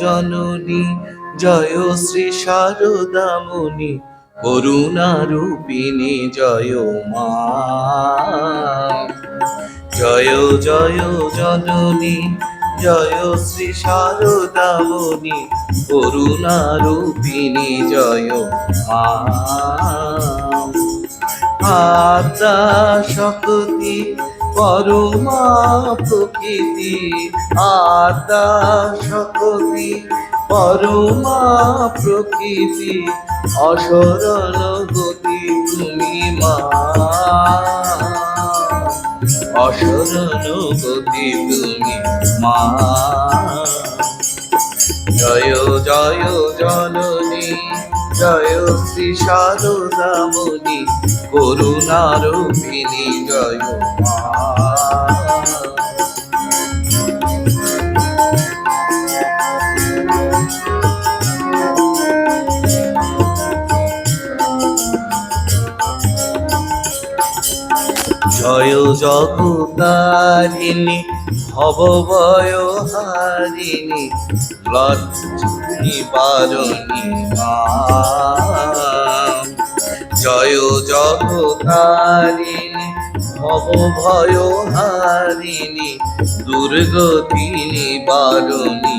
জননী, জয় শ্রী শারদামণি করুণা রূপিণী, জয় মা। জয় জয় জননী, জয় শ্রী শারদামণি করুণা রূপিণী, জয় মা। আত্মা শক্তি পরমা প্রকৃতি আত্মা শক্তি। পরমা প্রকৃতি অসরণ গতি তুমি মা। অসরণ গতি তুমি মা। জয় জয়, জননী। জয় শ্রী শারদামণি করুণারূপিণী জয় জয় জগতারিণী ভবভয় হারিণী নিবারণী মা। জগতারিণী ভবভয় হারিণী দুর্গতি নিবারণী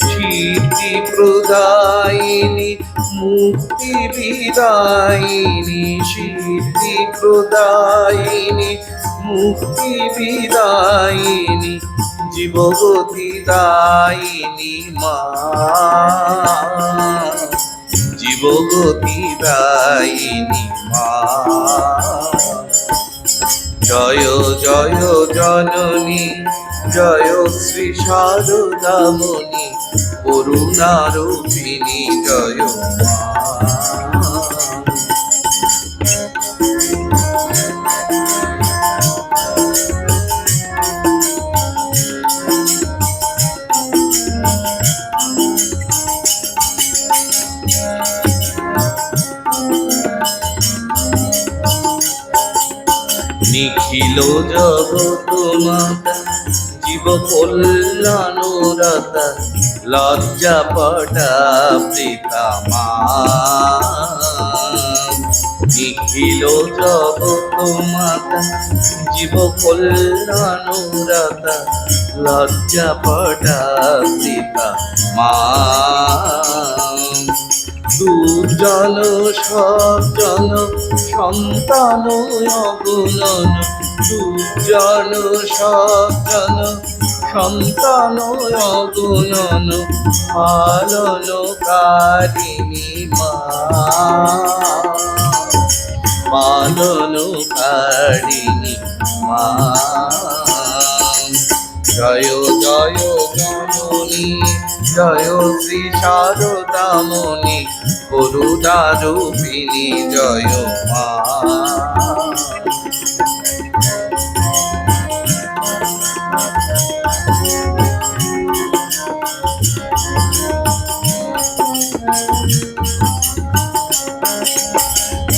সিদ্ধি প্রদায়িনী, মুক্তি বিদায়িনী সিদ্ধি প্রদায়িনী, মুক্তি বিদায়িনী, জীবগতি দায়িনী মা। মা। জয় জয় জননী জয় শ্রী সারদামণি করুণারূপিণী জয় মা। নিখিল জগত মাতা জীব কল্যাণ রাতা লজ্জা পটা পিতা মা। নিখিল জগত মাতা জীব কল্যাণ রাতা লজ্জা পটা পিতা মা। দুর্জন সজ্জন সন্তান অগুণন দুর্জন সজ্জন সন্তান অগুণন পালন কারিণী মা। পালন কারিণী মা। জয় জয় জননী জয় শ্রী শারদামণি করুণারূপিণী জয় মা।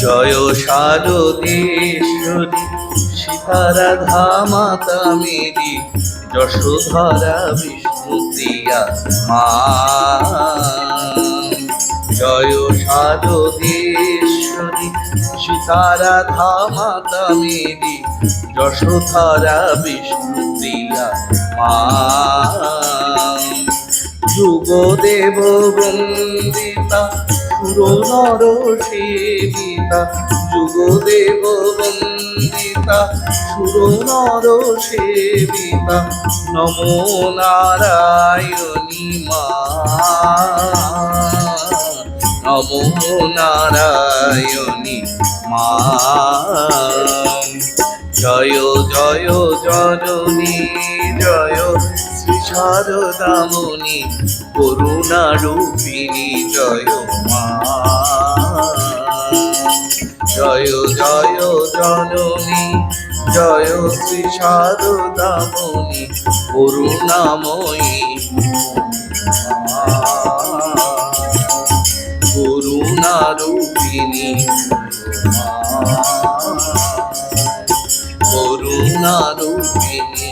জয় শারদেশ্বরী সীতারাধা মাতা মেরি যশোধরা বিষ্ণুপ্রিয়া মা। জয় শারদেশ্বরী সীতারাধা মাতা মেরি যশোধরা বিষ্ণুপ্রিয়া মা। যুগদেব বন্দিতা সুর নর সেবিতা যুগদেব বন্দিতা সুর নর সেবিতা, নমো নারায়ণী মা। নমো নারায়ণী মা। জয় জয় জননী, জয় শ্রী শারদামণি করুণা রূপিণী জয় মা। জয় জয় জননী জয় শ্রী শারদামণি করুণাময়ী মা। করুণা রূপিণী মা। করুণা রূপিণী